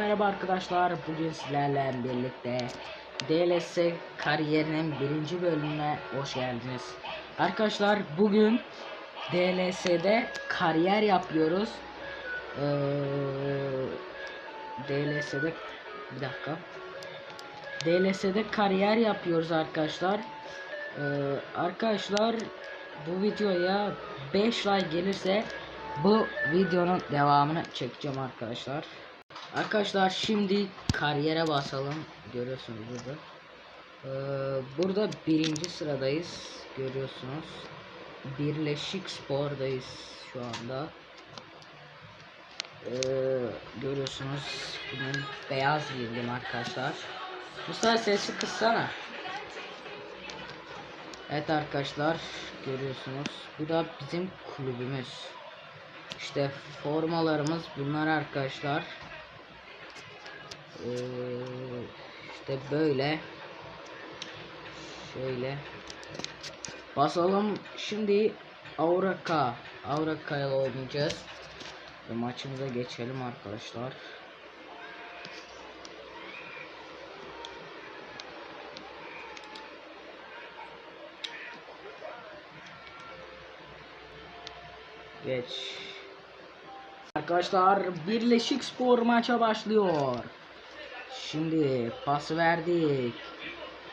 merhaba arkadaşlar. Bugün sizlerle birlikte DLS kariyerinin birinci bölümüne hoş geldiniz. Arkadaşlar bugün DLS'de kariyer yapıyoruz. Ee, DLS'de bir dakika. DLS'de kariyer yapıyoruz arkadaşlar. Ee, arkadaşlar bu videoya 5 like gelirse bu videonun devamını çekeceğim arkadaşlar. Arkadaşlar şimdi kariyere basalım. Görüyorsunuz burada. Ee, burada birinci sıradayız. Görüyorsunuz. Birleşik Spor'dayız şu anda. Ee, görüyorsunuz. Bugün beyaz giydim arkadaşlar. Mustafa sesi kıssana. Evet arkadaşlar görüyorsunuz. Bu da bizim kulübümüz. İşte formalarımız bunlar arkadaşlar. Ee, işte böyle. Şöyle. Basalım. Şimdi Auraka. Auraka ile oynayacağız. Ve maçımıza geçelim arkadaşlar. Geç. Arkadaşlar Birleşik Spor maça başlıyor. Şimdi pas verdik.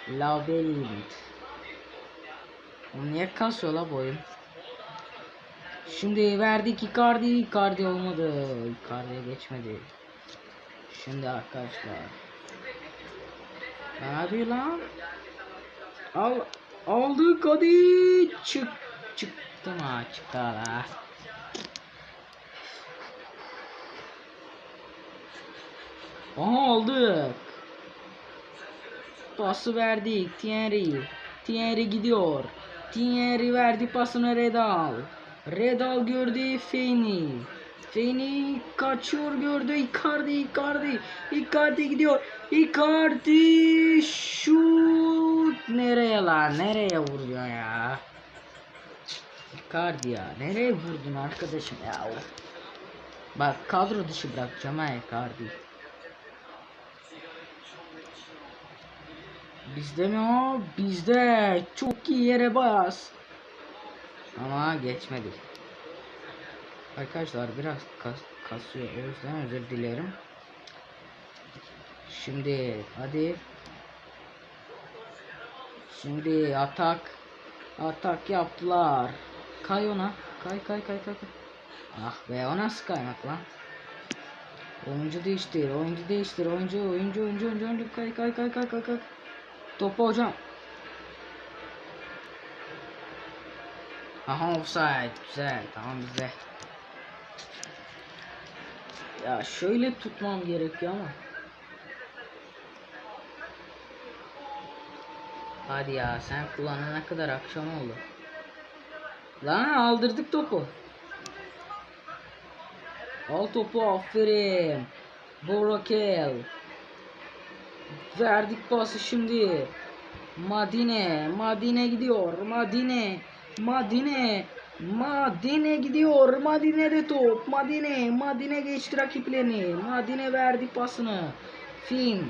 Labelint. Niye kasıyor la boyun? Şimdi verdik Icardi. Icardi olmadı. Icardi'ye geçmedi. Şimdi arkadaşlar. Lan hadi lan. Al. Aldık hadi. Çık. Çıktı mı? Çıktı la. Aha aldık. Pası verdik. Thierry. Thierry gidiyor. Thierry verdi pasını Redal. Redal gördü Feni. Feni kaçıyor gördü Icardi Icardi. Icardi gidiyor. Icardi şut. Nereye lan? Nereye vuruyor ya? Icardi ya. Nereye vurdun arkadaşım ya? Bak kadro dışı bırakacağım ha Icardi. Bizde mi o? Bizde. Çok iyi yere bas. Ama geçmedi. Arkadaşlar biraz kas kasıyor. O yüzden özür dilerim. Şimdi hadi. Şimdi atak. Atak yaptılar. Kay ona. Kay kay kay. kay. Ah be o nasıl kaymak lan? Oyuncu değiştir, oyuncu değiştir, oyuncu, oyuncu, oyuncu, oyuncu, oyuncu, kay kay kay kay kay kay. Topu hocam. Aha offside. Güzel. Tamam bize. Ya şöyle tutmam gerekiyor ama. Hadi ya sen kullanana kadar akşam oldu. Lan aldırdık topu. Al topu aferin. Borokel. Verdik pası şimdi. Madine, Madine gidiyor. Madine, Madine, Madine gidiyor. Madine de top. Madine, Madine geçti rakiplerini. Madine verdi pasını. Fin,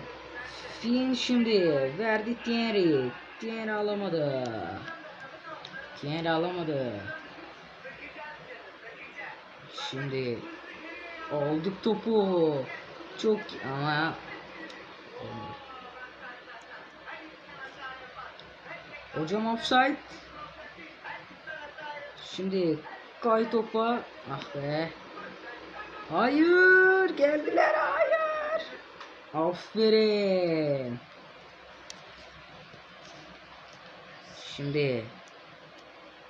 Fin şimdi verdi Thierry. Thierry alamadı. Thierry alamadı. Şimdi aldık topu. Çok ama Hocam offside. Şimdi kay topa. Ah be. Hayır geldiler hayır. Aferin. Şimdi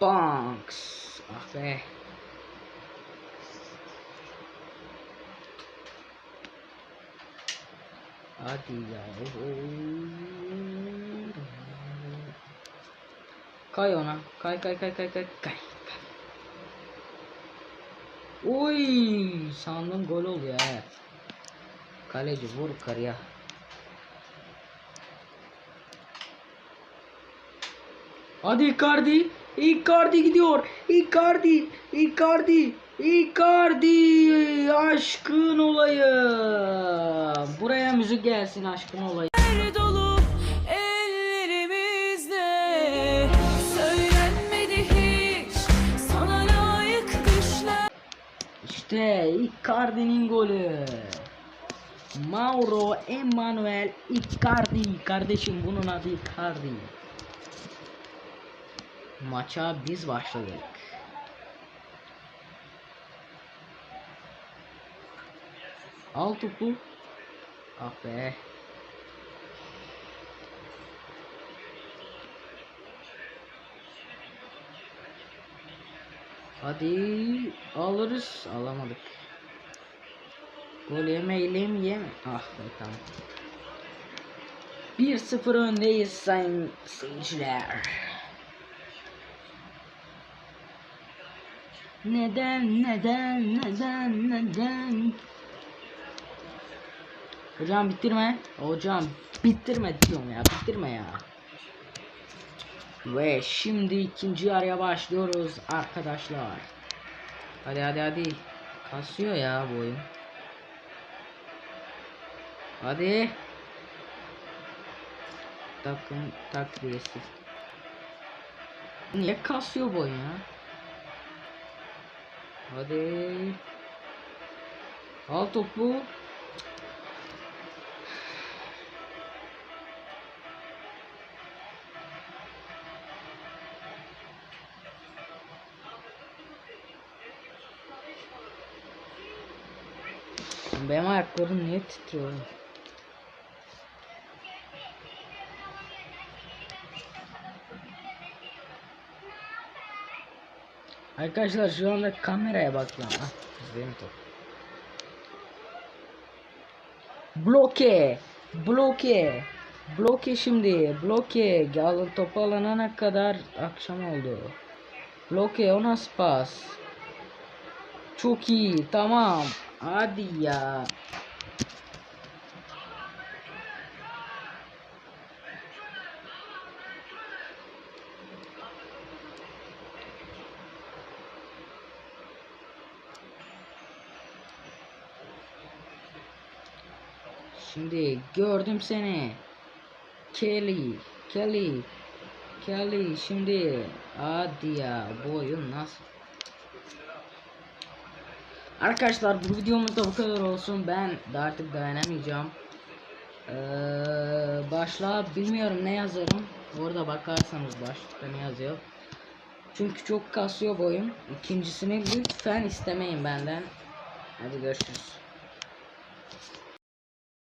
Banks. Ah be. Hadi ya. Kay ona. Kay kay kay kay kay kay. Oy sandım gol oluyor he. Kaleci vur karıya. Hadi Icardi. Icardi gidiyor. Icardi. Icardi. Icardi aşkın olayım. Müzik gelsin aşkın olayım. dolu ellerimizde Söylenmedi hiç sana layık düşler İşte Icardi'nin golü. Mauro Emanuel Icardi. Kardeşim bunun adı Icardi. Maça biz başladık. Al topu. Ah be. Hadi alırız. Alamadık. Gol yemeyelim yeme. Ah be tamam. 1-0 öndeyiz sayın seyirciler. Neden neden neden neden? Hocam bitirme. Hocam bitirme diyorum ya bitirme ya. Ve şimdi ikinci yarıya başlıyoruz arkadaşlar. Hadi hadi hadi. Kasıyor ya bu. Hadi. Takım takviyesi. Niye kasıyor bu oyun ya? Hadi. Al topu. Benim ayaklarım niye titriyor? Arkadaşlar şu anda kameraya bak lan. Ah, top. Bloke. Bloke. Bloke şimdi. Bloke. Gel topu alana kadar akşam oldu. Bloke o nasıl pas? Çok iyi. Tamam. Hadi ya. Şimdi gördüm seni. Kelly, Kelly, Kelly şimdi hadi ya bu nasıl? Arkadaşlar bu videomuzda bu kadar olsun. Ben de artık dayanamayacağım. Ee, başla bilmiyorum ne yazarım. Orada bakarsanız başlıkta ne yazıyor. Çünkü çok kasıyor bu oyun. İkincisini lütfen istemeyin benden. Hadi görüşürüz.